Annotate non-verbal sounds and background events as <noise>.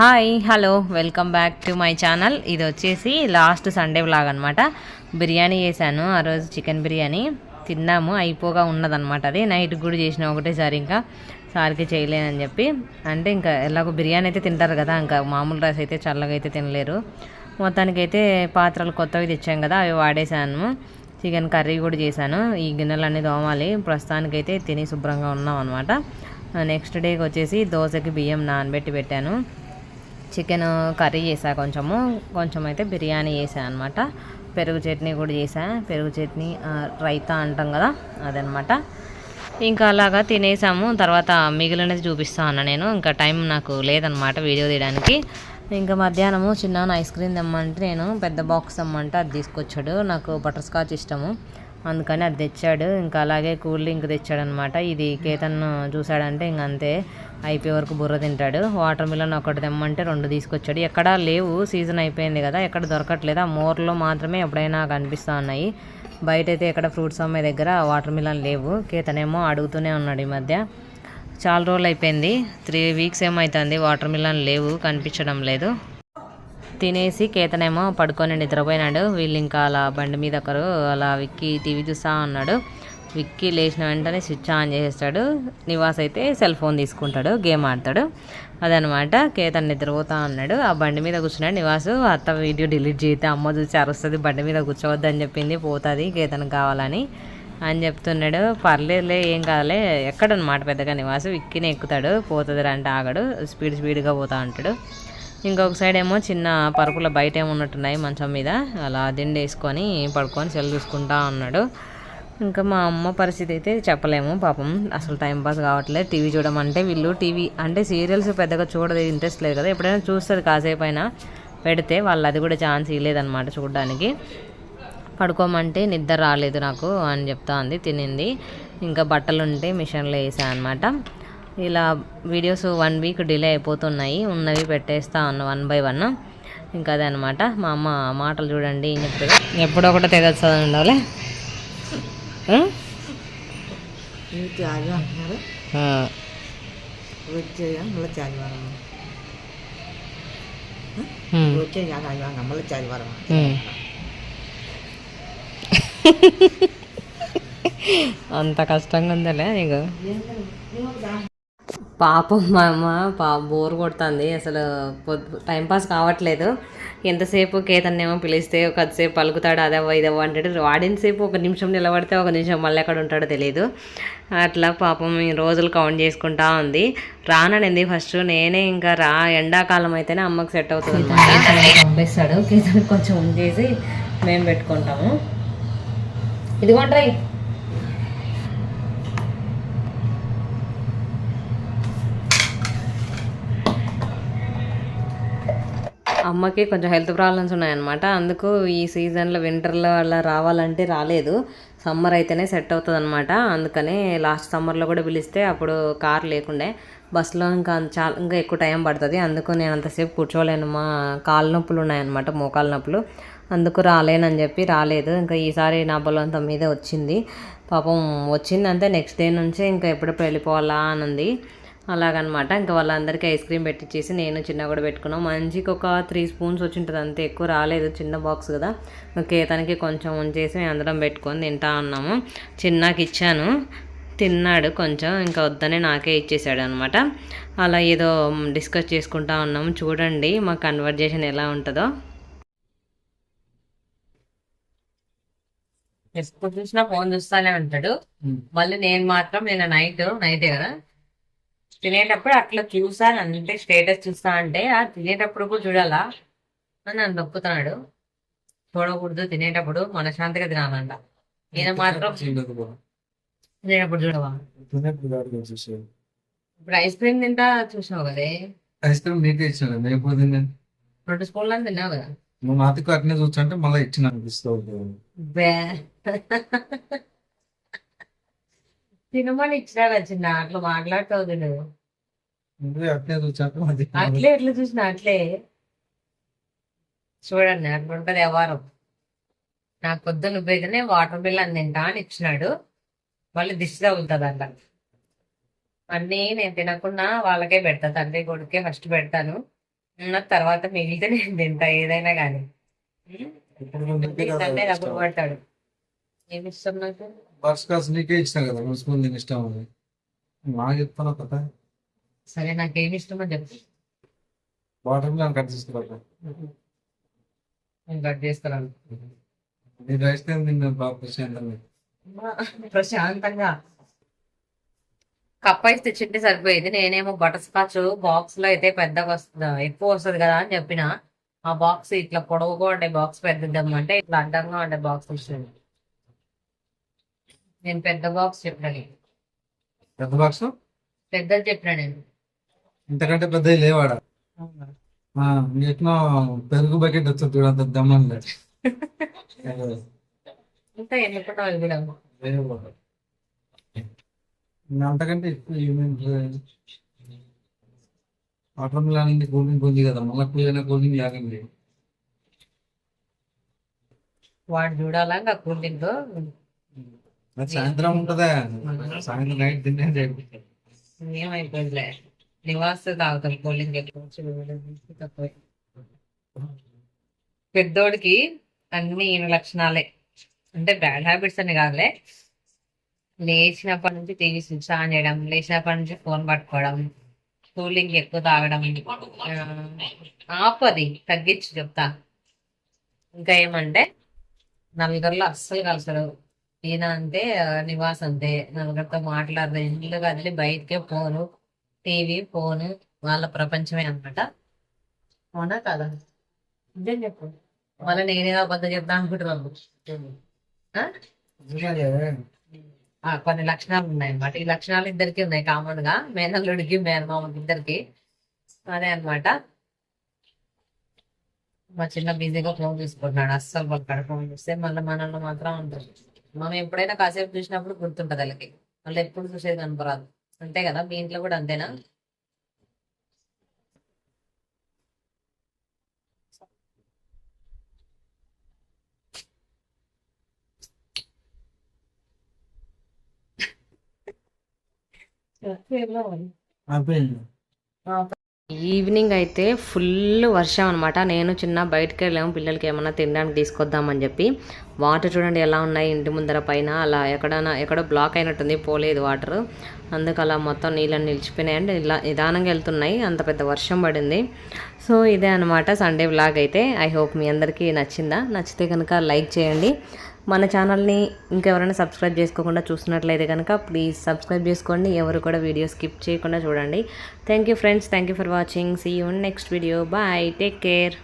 Hi hello welcome back to my channel ఇది వచ్చేసి last Sunday vlog అనమాట బిర్యానీ చేశాను ఆ రోజు చికెన్ బిర్యానీ. తిన్నాము అయిపోగా ఉన్నదనమాట అది. నైట్ కూడా చేసిన ఒకటేసారి ఇంకా. సార్కి చేయలేనని చెప్పి. అంటే ఇంకా ఎలాగో బిర్యానీ అయితే తింటారు కదా ఇంకా మామూలు రైస్ అయితే చల్లగా అయితే తినలేరు. మొత్తానికి అయితే పాత్రలు కొత్తవి తెచ్చాం కదా అవి వాడేసాను చికెన్ కర్రీ కూడా చేశాను. ఈ గిన్నెలన్నీ దోమాలి ప్రస్తుతానికైతే తిని శుభ్రంగా ఉన్నాం అనమాట నెక్స్ట్ డేకి వచ్చేసి దోశకి బియ్యం నానబెట్టి పెట్టాను. చికెన్ కర్రీ చేసా కొంచెము. కొంచెం అయితే బిర్యానీ చేసా అనమాట పెరుగు చట్నీ కూడా చేసా పెరుగు చట్నీ రైతా అంటాం కదా అదనమాట ఇంకా అలాగా తినేసాము. తర్వాత మిగిలినది చూపిస్తా అన్న నేను. ఇంకా టైం నాకు లేదనమాట వీడియో తీయడానికి. ఇంకా మధ్యాహ్నము చిన్న ఐస్ క్రీమ్ తెమ్మంటే నేను పెద్ద బాక్స్ తెమ్మంటే అది తీసుకొచ్చాడు. నాకు బటర్ స్కాచ్ ఇష్టము. అందుకని అది తెచ్చాడు. ఇంకా అలాగే కూల్ డ్రింక్ తెచ్చాడు అనమాట ఇది కేతన్ చూసాడంటే ఇంక అంతే అయిపోయే వరకు బుర్ర తింటాడు. వాటర్ మిలన్ ఒకటి తెమ్మంటే రెండు తీసుకొచ్చాడు. ఎక్కడా లేవు సీజన్ అయిపోయింది కదా ఎక్కడ దొరకట్లేదు. ఆ మోర్లో మాత్రమే ఎప్పుడైనా కనిపిస్తూ ఉన్నాయి. బయట అయితే ఎక్కడ ఫ్రూట్స్ అమ్మే దగ్గర వాటర్ మిలన్ లేవు. కేతనేమో అడుగుతూనే ఉన్నాడు ఈ మధ్య. చాలా రోజులు అయిపోయింది త్రీ వీక్స్ ఏమవుతుంది వాటర్ మిలన్ లేవు కనిపించడం లేదు. తినేసి కేతనేమో పడుకొని నిద్రపోయినాడు. వీళ్ళు ఇంకా అలా బండి మీద ఒకరు అలా విక్కి టీవీ చూస్తా ఉన్నాడు. విక్కి లేచిన వెంటనే స్విచ్ ఆన్ చేసేస్తాడు. నివాస్ అయితే సెల్ ఫోన్ తీసుకుంటాడు గేమ్ ఆడతాడు. అదనమాట కేతన్ నిద్రపోతా ఉన్నాడు. ఆ బండి మీద కూర్చున్నాడు నివాసు. అత్త వీడియో డిలీట్ చేస్తే అమ్మ చూసి అరుస్తుంది బండి మీద కూర్చోవద్దని చెప్పింది. పోతుంది కేతన్ కావాలని అని చెప్తున్నాడు. పర్లేదులే ఏం కాదులే. ఎక్కడనమాట పెద్దగా నివాసు? విక్కినే ఎక్కుతాడు. పోతుంది అంటే ఆగడు. స్పీడ్ స్పీడ్గా పోతా ఉంటాడు. ఇంకొక సైడ్ ఏమో చిన్న పరుపుల బయట ఏమో ఉన్నట్టున్నాయి మంచం మీద. అలా దిండి వేసుకొని పడుకొని సెల్ చూసుకుంటా ఉన్నాడు. ఇంకా మా అమ్మ పరిస్థితి అయితే చెప్పలేము పాపం. అసలు టైంపాస్ కావట్లేదు. టీవీ చూడమంటే వీళ్ళు టీవీ అంటే సీరియల్స్ పెద్దగా చూడదు ఇంట్రెస్ట్ లేదు కదా. ఎప్పుడైనా చూస్తుంది కాసేపు అయినా పెడితే వాళ్ళు అది కూడా ఛాన్స్ ఇవ్వలేదన్నమాట చూడడానికి. పడుకోమంటే నిద్ర రాలేదు నాకు అని చెప్తా ఉంది తినింది. ఇంకా బట్టలు ఉంటే మిషన్లో వేసా అనమాట ఇలా వీడియోస్ వన్ వీక్ డిలే అయిపోతున్నాయి. ఉన్నవి పెట్టేస్తా ఉన్న వన్ బై వన్. ఇంకా అదే అనమాట మా అమ్మ మాటలు చూడండి ఏం చెప్తుంది. ఎప్పుడో ఒకటి తెగొస్తుంది ఉండాలి <laughs> అంత కష్టంగా ఉందలే నీకు. పాపం మా అమ్మ పా బోర్ కొడుతుంది. అసలు పొద్దు టైంపాస్ కావట్లేదు. ఎంతసేపు కేతన్నేమో పిలిస్తే ఒకసేపు పలుకుతాడు అదవ్వ ఇదవ్వ అంటాడు. వాడినసేపు ఒక నిమిషం నిలబడితే ఒక నిమిషం మళ్ళీ ఎక్కడ ఉంటాడో తెలియదు అట్లా పాపం ఈ రోజులు కౌంట్ చేసుకుంటా ఉంది. రాననింది ఫస్ట్ నేనే ఇంకా రా ఎండాకాలం అయితేనే అమ్మకి సెట్ అవుతుంది అనమాట పంపిస్తాడు. కేతన్ కొంచెం ఉంచేసి మేము పెట్టుకుంటాము. ఇదిగోండి అమ్మకి కొంచెం హెల్త్ ప్రాబ్లమ్స్ ఉన్నాయన్నమాట. అందుకు ఈ సీజన్లో వింటర్లో అలా రావాలంటే రాలేదు. సమ్మర్ అయితేనే సెట్ అవుతుంది అనమాట అందుకని లాస్ట్ సమ్మర్లో కూడా పిలిస్తే అప్పుడు కార్ లేకుండే. బస్సులో ఇంకా చాలా ఇంకా ఎక్కువ టైం పడుతుంది. అందుకు నేను అంతసేపు కూర్చోలేను. మా కాళ్ళ నొప్పులు ఉన్నాయన్నమాట మోకాళ్ళ నొప్పులు. అందుకు రాలేనని చెప్పి రాలేదు. ఇంకా ఈసారి నా బలవంతం మీదే వచ్చింది. పాపం వచ్చిందంటే నెక్స్ట్ డే నుంచే ఇంకా ఎప్పుడెప్పుడు వెళ్ళిపోవాలా అని ఉంది అలాగనమాట. ఇంకా వాళ్ళందరికీ ఐస్ క్రీమ్ పెట్టించేసి నేను చిన్న కూడా పెట్టుకున్నాం. మంచికి ఒక త్రీ స్పూన్స్ వచ్చి ఉంటుంది అంతే. ఎక్కువ రాలేదు. చిన్న బాక్స్ కదా. కేతనికి కొంచెం ఉంచేసి మేము అందరం పెట్టుకొని తింటా ఉన్నాము. చిన్నకి ఇచ్చాను. తిన్నాడు కొంచెం. ఇంకా వద్దనే నాకే ఇచ్చేసాడు అనమాట అలా ఏదో డిస్కస్ చేసుకుంటా ఉన్నాము. చూడండి మా కన్వర్జేషన్ ఎలా ఉంటుందో. ఎప్పుడు చూసినా ఫోన్ చూస్తానే ఉంటాడు. మళ్ళీ నేను మాత్రం నేను నైట్ నైటే కదా తినేటప్పుడు అట్లా చూసాను అంటే స్టేటస్ చూస్తా అంటే ఆ తినేటప్పుడు కూడా చూడాలా? అని నన్ను నొక్కుతున్నాడు చూడకూడదు తినేటప్పుడు మనశ్శాంతిగా తినాలంట. నేను మాత్రం తినేటప్పుడు చూడవా? ఇప్పుడు ఐస్ క్రీమ్ తింటా చూసినావు కదే ఐస్ క్రీమ్ నీకే ఇచ్చాను నేను తిన్నాను? రెండు స్పూన్లు తిన్నావు కదా? నువ్వు నాతికి అట్నే చూస్తుంటే మళ్ళీ ఇచ్చిన అనిపిస్తావు తినమని ఇచ్చినా చిన్న? అట్లా మాట్లాడుతావు నువ్వు. అది అట్లే ఎట్లా చూసిన? అట్లే. చూడండి అట్లా ఉంటది వ్యవహారం. నాకు పొద్దున్న నువ్వైతేనే వాటర్ బిల్ అని తింటా అని ఇచ్చినాడు. మళ్ళీ దిష్టి తగులుతుంది అంట అన్నీ నేను తినకుండా వాళ్ళకే పెడతా తండ్రి కొడుకే ఫస్ట్ పెడతాను. ఉన్న తర్వాత మిగిలితే నేను తింటా ఏదైనా కానీ. డబ్బులు పడతాడు. ఇష్టం నాకు? ఇష్టం కదా ఇష్టం అని నాకు చెప్తాను కదా సరే నాకేమి చెప్పు. కట్ చేసుకోవాలి నేను కట్ చేస్తాను నేను బాగా ప్రశాంతంగా ప్రశాంతంగా. కప్ అయితే తెచ్చింటే సరిపోయేది. నేనేమో బటర్ స్కాచ్ బాక్స్లో అయితే పెద్దగా వస్తుంది ఎక్కువ వస్తుంది కదా అని చెప్పిన ఆ బాక్స్ ఇట్లా పొడవుగా ఉండే బాక్స్ పెద్దద్దామంటే ఇట్లా అడ్డంగా ఉండే బాక్స్ వచ్చింది నేను పెద్ద బాక్స్ చెప్పినాను పెద్ద బాక్స్? పెద్దది చెప్పినా నేను. ఇంతకంటే పెద్ద లేవాడ? ఎట్లా పెరుగు బకెట్ వచ్చి చూడంత దమ్మని ఇంకా ఎన్నుకున్నా అంతకంటే వాటర్ మిలన్ ఉంది కూల్ డ్రింక్ ఉంది కదా మళ్ళీ కూల్ కూల్ డ్రింక్ లాగండి వాడు చూడాలా ఇంకా అది సాయంత్రం ఉంటదా? సాయంత్రం నైట్ తినే ఏమైపోయిందిలే? నివాస తాగుతాం కూలింగ్ తక్కువే. పెద్దోడికి అన్ని ఈయన లక్షణాలే. అంటే బ్యాడ్ హ్యాబిట్స్ అని కాదులే. లేచినప్పటి నుంచి టీవీ స్విచ్ ఆన్ చేయడం లేచినప్పటి నుంచి ఫోన్ పట్టుకోవడం కూలింగ్ ఎక్కువ తాగడం ఆపది తగ్గించి చెప్తా ఇంకా ఏమంటే నలుగురిలో అస్సలు కలుస్తారు ఈయన అంతే ఆ, నివాస్ అంతే. నలుగురితో మాట్లాడదు ఇంట్లో కదిలి బయటకే పోను టీవీ ఫోన్ వాళ్ళ ప్రపంచమే అన్నమాట. అవునా కదా? నిజం చెప్పు. మళ్ళీ నేనేదో అబద్ధం చెప్తా అనుకుంటున్నాను. కొన్ని లక్షణాలు ఉన్నాయి అన్నమాట ఈ లక్షణాలు ఇద్దరికి ఉన్నాయి కామన్గా మేనల్లుడికి మేనమామకి ఇద్దరికి అదే అన్నమాట. మా చిన్న బిజీగా ఫోన్ తీసుకుంటున్నాడు. అస్సలు పక్కన ఫోన్ చూస్తే మళ్ళీ మనల్ని మాత్రం ఉంటుంది మనం ఎప్పుడైనా కాసేపు చూసినప్పుడు గుర్తుంటది వాళ్ళకి. వాళ్ళు ఎప్పుడు చూసేది కనపరాదు. అంతే కదా? మీ ఇంట్లో కూడా అంతేనా? ఈవినింగ్ అయితే ఫుల్ వర్షం అనమాట నేను చిన్న బయటకు వెళ్ళాము. పిల్లలకి ఏమన్నా తినడానికి తీసుకొద్దామని చెప్పి. వాటర్ చూడండి ఎలా ఉన్నాయి. ఇంటి ముందర పైన అలా ఎక్కడైనా ఎక్కడో బ్లాక్ అయినట్టుంది. పోలేదు వాటర్. అందుకు అలా మొత్తం నీళ్ళని నిలిచిపోయినాయి. అంటే ఇలా నిదానంగా వెళ్తున్నాయి. అంత పెద్ద వర్షం పడింది. సో ఇదే అనమాట సండే బ్లాగ్ అయితే. ఐ హోప్ మీ అందరికీ నచ్చిందా? నచ్చితే కనుక లైక్ చేయండి. మన ఛానల్ని ఇంకెవరైనా సబ్స్క్రైబ్ చేసుకోకుండా చూస్తున్నట్లయితే కనుక ప్లీజ్ సబ్స్క్రైబ్ చేసుకోండి. ఎవరు కూడా వీడియో స్కిప్ చేయకుండా చూడండి. Thank you friends thank you for watching see you next video bye take care